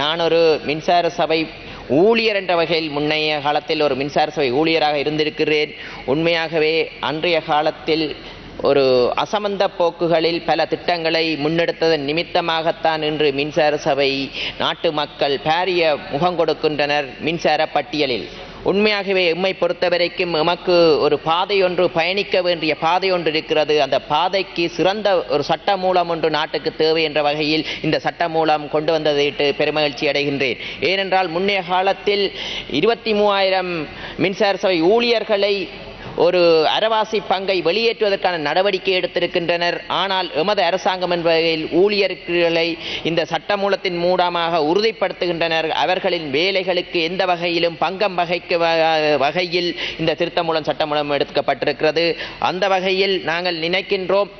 நான் ஒரு மின்சார சபை ஊழியர் என்ற வகையில் முன்னைய காலத்தில் ஒரு மின்சார சபை ஊழியராக இருந்திருக்கிறேன். உண்மையாகவே அன்றைய காலத்தில் ஒரு அசமந்த போக்குகளில் பல திட்டங்களை முன்னெடுத்ததன் நிமித்தமாகத்தான் இன்று மின்சார சபை நாட்டு மக்கள் பாரிய முகம் கொடுக்கின்றனர் மின்சார பட்டியலில். உண்மையாகவே எம்மை பொறுத்தவரைக்கும் எமக்கு ஒரு பாதை ஒன்று பயணிக்க வேண்டிய பாதை ஒன்று இருக்கிறது. அந்த பாதைக்கு சிறந்த ஒரு சட்ட மூலம் ஒன்று நாட்டுக்கு தேவை என்ற வகையில் இந்த சட்ட மூலம் கொண்டு வந்ததையிட்டு பெருமகிழ்ச்சி அடைகின்றேன். ஏனென்றால் முன்னைய காலத்தில் இருபத்தி மூவாயிரம் மின்சார சபை ஊழியர்களை ஒரு அரவாசி பங்கை வெளியேற்றுவதற்கான நடவடிக்கை எடுத்திருக்கின்றனர். ஆனால் எமது அரசாங்கம் என்பதில் ஊழியர்களை இந்த சட்டமூலத்தின் மூலமாக உறுதிப்படுத்துகின்றனர். அவர்களின் வேலைகளுக்கு எந்த வகையிலும் பங்கம் வகைக்கு வ- வகையில் இந்த திருத்த மூலம் சட்டமூலம் எடுக்கப்பட்டிருக்கிறது. அந்த வகையில் நாங்கள் நினைக்கின்றோம்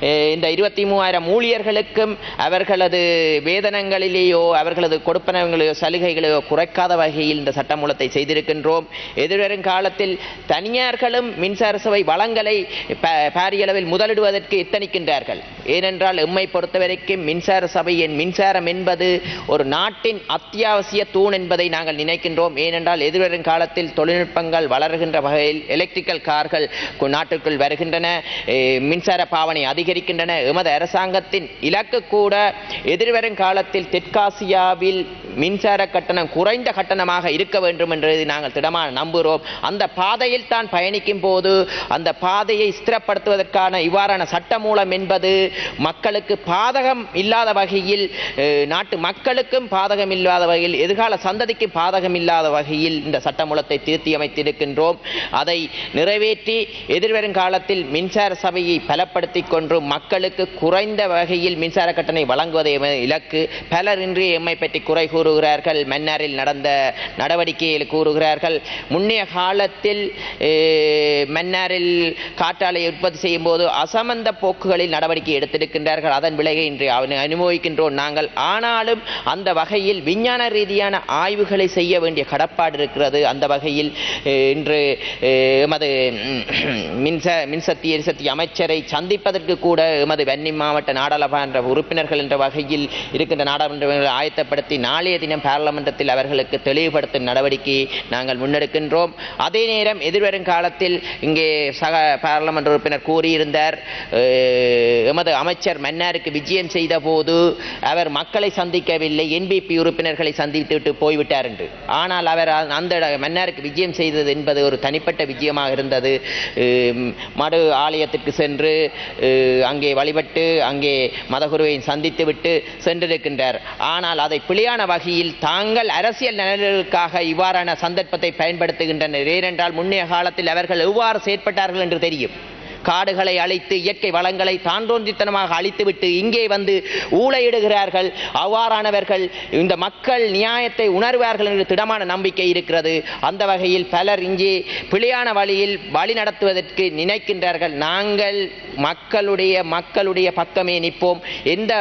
இந்த இருபத்தி மூவாயிரம் ஊழியர்களுக்கும் அவர்களது வேதனங்களிலேயோ அவர்களது கொடுப்பனங்களையோ சலுகைகளையோ குறைக்காத வகையில் இந்த சட்டமூலத்தை செய்திருக்கின்றோம். எதிர்வரும் காலத்தில் தனியார்களும் மின்சார சபை வளங்களை பாரியளவில் பாரிய அளவில் முதலிடுவதற்கு எத்தனிக்கின்றார்கள் ஏனென்றால் எம்மை பொறுத்தவரைக்கும் மின்சார சபையின் மின்சாரம் என்பது ஒரு நாட்டின் அத்தியாவசிய தூண் என்பதை நாங்கள் நினைக்கின்றோம். ஏனென்றால் எதிர்வரும் காலத்தில் தொழில்நுட்பங்கள் வளர்கின்ற வகையில் எலக்ட்ரிக்கல் கார்கள் நாட்டுக்குள் வருகின்றன. மின்சார பாவனை அதிகரிக்கின்றன. எமது அரசாங்கத்தின் இலக்கு கூட எதிர்வரும் காலத்தில் தெற்காசியாவில் மின்சார கட்டணம் குறைந்த கட்டணமாக இருக்க வேண்டும் என்று நாங்கள் திடமாக நம்புகிறோம். அந்த பாதையில் தான் பயணிக்கும் போது அந்த பாதையை ஸ்திரப்படுத்துவதற்கான இவ்வாறான சட்ட மூலம் என்பது மக்களுக்கு பாதகம் இல்லாத வகையில் நாட்டு மக்களுக்கும் பாதகம் இல்லாத வகையில் எதிர்கால சந்ததிக்கு பாதகம் இல்லாத வகையில் இந்த சட்டமூலத்தை திருத்தி அமைத்திருக்கின்றோம் அதை நிறைவேற்றி எதிர்வரும் காலத்தில் மின்சார சபையை பலப்படுத்திக் கொண்டு மக்களுக்கு குறைந்த வகையில் மின்சார கட்டணை வழங்குவதை இலக்கு. பலர் இன்று எம்மை பற்றி குறை கூறுகிறார்கள். மன்னாரில் நடந்த நடவடிக்கையில் கூறுகிறார்கள். முன்னைய காலத்தில் மன்னாரில் காற்றாலை உற்பத்தி செய்யும் போது அசமந்த போக்குகளில் நடவடிக்கை எடுத்திருக்கின்றார்கள். அதன் விளைவை இன்று அவனை அனுபவிக்கின்றோம் நாங்கள். ஆனாலும் அந்த வகையில் விஞ்ஞான ரீதியான ஆய்வுகளை செய்ய வேண்டிய கடப்பாடு இருக்கிறது. அந்த வகையில் இன்று எமது மின்ச மின்சக்தி எரிசக்தி அமைச்சரை சந்திப்பதற்கு கூட எமது வன்னி மாவட்ட நாடாளுமன்ற உறுப்பினர்கள் என்ற வகையில் இருக்கின்ற நாடாளுமன்றங்களை ஆயத்தப்படுத்தி நாளைய தினம் பாராளுமன்றத்தில் அவர்களுக்கு தெளிவுபடுத்தும் நடவடிக்கையை நாங்கள் முன்னெடுக்கின்றோம். அதே நேரம் எதிர்வரும் காலத்தில் இங்கே சக பாராளுமன்ற உறுப்பினர் கூறியிருந்தார் எமது அமைச்சர் மன்னாருக்கு விஜயம் செய்த போது அவர் மக்களை சந்திக்கவில்லை என்பிபி உறுப்பினர்களை சந்தித்துவிட்டு போய்விட்டார் என்று. ஆனால் அவர் அந்த மன்னாருக்கு விஜயம் செய்தது என்பது ஒரு தனிப்பட்ட விஜயமாக இருந்தது. மடு ஆலயத்திற்கு சென்று அங்கே வழிபட்டு அங்கே மதகுருவை சந்தித்துவிட்டு சென்றிருக்கின்றார். ஆனால் அதை பிழையான வகையில் தாங்கள் அரசியல் நலன்களுக்காக இவ்வாறான சந்தர்ப்பத்தை பயன்படுத்துகின்றனர். ஏனென்றால் முன்னைய காலத்தில் அவர்கள் எவ்வாறு செயற்பட்டார்கள் என்று தெரியும். காடுகளை அழித்து இயற்கை வளங்களை தாண்டோன்றித்தனமாக அழித்துவிட்டு இங்கே வந்து ஊழையிடுகிறார்கள். அவ்வாறானவர்கள் இந்த மக்கள் நியாயத்தை உணர்வார்கள் என்று திடமான நம்பிக்கை இருக்கிறது. அந்த வகையில் பலர் இங்கே பிழையான வழியில் வழி நடத்துவதற்கு நினைக்கின்றார்கள். நாங்கள் மக்களுடைய மக்களுடைய பக்கமே நிற்போம். எந்த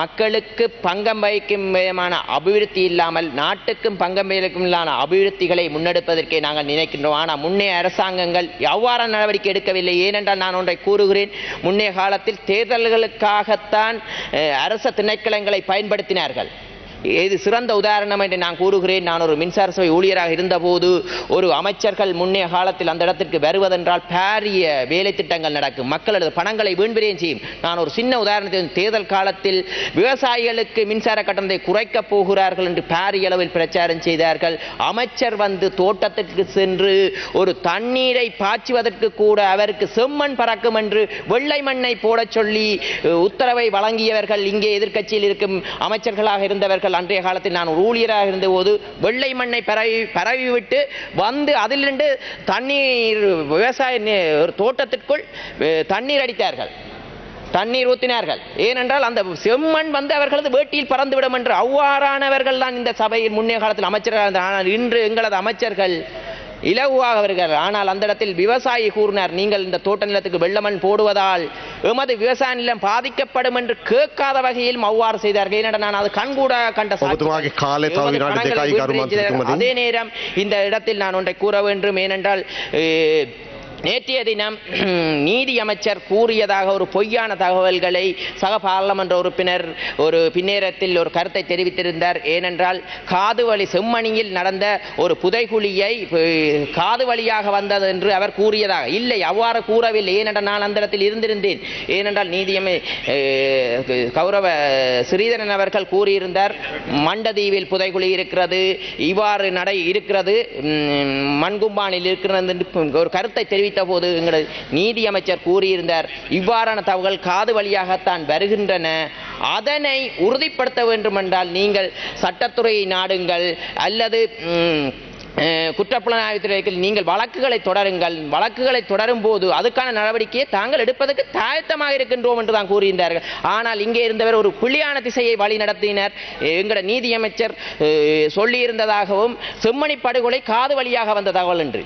மக்களுக்கு பங்கம் வகிக்கும் விதமான அபிவிருத்தி இல்லாமல் நாட்டுக்கும் பங்கம் வகிக்கும் அபிவிருத்திகளை முன்னெடுப்பதற்கே நாங்கள் நினைக்கின்றோம். ஆனால் முன்னே அரசாங்கங்கள் எவ்வாறான நடவடிக்கை எடுக்கவில்லை. ஏனென்றால் நான் ஒன்றை கூறுகிறேன். முன்னே காலத்தில் தேர்தல்களுக்காகத்தான் அரச திணைக்களங்களை பயன்படுத்தினார்கள். இது சிறந்த உதாரணம் என்று நான் கூறுகிறேன். நான் ஒரு மின்சார சபை ஊழியராக இருந்தபோது ஒரு அமைச்சர்கள் முன்னைய காலத்தில் அந்த இடத்திற்கு வருவதென்றால் பாரிய வேலை திட்டங்கள் நடக்கும். மக்களது பணங்களை வீண்விரயம் செய்யும். நான் ஒரு சின்ன உதாரணத்தில் தேர்தல் காலத்தில் விவசாயிகளுக்கு மின்சார கட்டணத்தை குறைக்கப் போகிறார்கள் என்று பாரிய அளவில் பிரச்சாரம் செய்தார்கள். அமைச்சர் வந்து தோட்டத்திற்கு சென்று ஒரு தண்ணீரை பாய்ச்சுவதற்கு கூட அவருக்கு செம்மண் பறக்கும் என்று வெள்ளை மண்ணை போடச் சொல்லி உத்தரவை வழங்கியவர்கள் இங்கே எதிர்க்கட்சியில் இருக்கும் அமைச்சர்களாக இருந்தவர்கள் அன்றைய காலத்தில் நான் ஒரு ஊழியராக இருந்தபோது வெள்ளை மண்ணை பரவி பரவிவிட்டு வந்து அதிலிருந்து தண்ணீர் விவசாய நி- ஒரு தோட்டத்திற்குள் தண்ணீர் அடித்தார்கள் தண்ணீர் ஊற்றினார்கள் ஏனென்றால் அந்த செம்மண் வந்து அவர்களது வேட்டியில் பறந்துவிடும் என்று அவ்வாறானவர்கள் தான் இந்த சபையின் முன்னே காலத்தில் அமைச்சர்கள் இருந்தார். ஆனால் இன்று எங்களது அமைச்சர்கள் இலகுவாக வருகிறார் ஆனால் அந்த இடத்தில் விவசாயி கூறினார் நீங்கள் இந்த தோட்ட நிலத்துக்கு வெள்ளமண் போடுவதால் எமது விவசாய நிலம் பாதிக்கப்படும் என்று கேட்காத வகையில் அவ்வாறு செய்தார்கள். ஏனென்ற நான் அது கண்கூட கண்ட அதே நேரம் இந்த இடத்தில் நான் ஒன்றை கூற வேண்டும். ஏனென்றால் நேற்றைய தினம் நீதி அமைச்சர் கூறியதாக ஒரு பொய்யான தகவல்களை சக பாராளுமன்ற உறுப்பினர் ஒரு பின்னேரத்தில் ஒரு கருத்தை தெரிவித்திருந்தார். ஏனென்றால் காது வழி செம்மணியில் நடந்த ஒரு புதைகுழியை காது வழியாக வந்தது என்று அவர் கூறியதாக. இல்லை அவ்வாறு கூறவில்லை. ஏனென்றால் நான் அந்த இடத்தில் இருந்திருந்தேன். ஏனென்றால் நீதியமை கௌரவ ஸ்ரீதரன் அவர்கள் கூறியிருந்தார் மண்டதீவில் புதைகுழி இருக்கிறது இவ்வாறு நடை இருக்கிறது மண்கும்பானில் இருக்கிறது ஒரு கருத்தை தெரிவித்து போது எங்களது நீதி அமைச்சர் கூறியிருந்தார் இவ்வாறான தகவல்கள் காது வழியாகத்தான் வருகின்றன. அதனை உறுதிப்படுத்த வேண்டுமென்றால் நீங்கள் சட்டத்துறையை நாடுங்கள் அல்லது குற்றப்புலனாய்வுத்துறைக்கு நீங்கள் வழக்குகளை தொடருங்கள். வழக்குகளை தொடரும் போது அதுக்கான நடவடிக்கையை தாங்கள் எடுப்பதற்கு தாயத்தமாக இருக்கின்றோம் என்று தான் கூறியிருந்தார்கள். ஆனால் இங்கே இருந்தவர் ஒரு புள்ளியான திசையை வழி நடத்தினர். எங்களோட நீதியமைச்சர் சொல்லியிருந்ததாகவும் செம்மணி படுகொலை காது வழியாக வந்த தகவல் என்று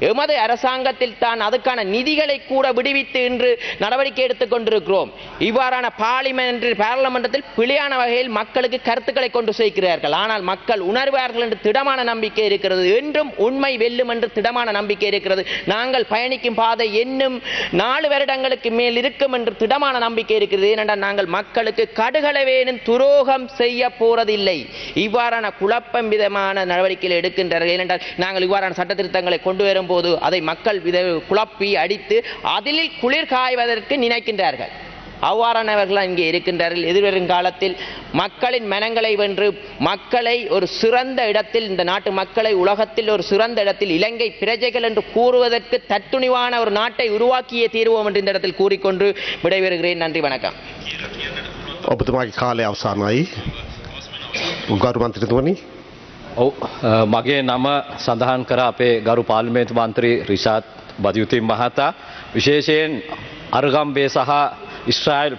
எமது அரசாங்கத்தில் தான் அதுக்கான நிதிகளை கூட விடுவித்து இன்று நடவடிக்கை எடுத்துக் கொண்டிருக்கிறோம். இவ்வாறான பார்லிமெண்ட் பாராளுமன்றத்தில் பிழையான வகையில் மக்களுக்கு கருத்துக்களை கொண்டு சேர்க்கிறார்கள். ஆனால் மக்கள் உணர்வார்கள் என்று திடமான நம்பிக்கை இருக்கிறது. என்றும் உண்மை வெல்லும் என்று திடமான நம்பிக்கை இருக்கிறது. நாங்கள் பயணிக்கும் பாதை இன்னும் நாலு வருடங்களுக்கு மேல் இருக்கும் என்று திடமான நம்பிக்கை இருக்கிறது. ஏனென்றால் நாங்கள் மக்களுக்கு கடுகளவேனும் துரோகம் செய்ய போறதில்லை. இவ்வாறான குழப்பம் விதமான நடவடிக்கைகள் எடுக்கின்றார்கள். ஏனென்றால் நாங்கள் இவ்வாறான சட்ட திருத்தங்களை கொண்டு வரும்போது அதை மக்கள் வித குழப்பி அடித்து அதில் குளிர் காய்வதற்கு நினைக்கின்றார்கள் அவ்வாறானவர்கள் இங்கே இருக்கின்றார்கள் எதிர்வரும் காலத்தில் மக்களின் மனங்களை வென்று மக்களை ஒரு சிறந்த இடத்தில் இந்த நாட்டு மக்களை உலகத்தில் ஒரு சிறந்த இடத்தில் இலங்கை பிரஜைகள் என்று கூறுவதற்கு தத்துணிவான ஒரு நாட்டை உருவாக்கியே தீர்வோம் என்று இந்த இடத்தில் கூறிக்கொண்டு விடைபெறுகிறேன் நன்றி வணக்கம் ඔබතුමාගේ කාලය අවසානයි ගරු මන්ත්‍රතුවනි ඔව් අ, මගේ නම සඳහන් කර අපේ ගරු පාර්ලිමේන්තු මන්ත්‍රී රිෂාත් බදයුතින් මහතා. විශේෂයෙන් අර්ගම්බේ සහ ඉස්්‍රායිල්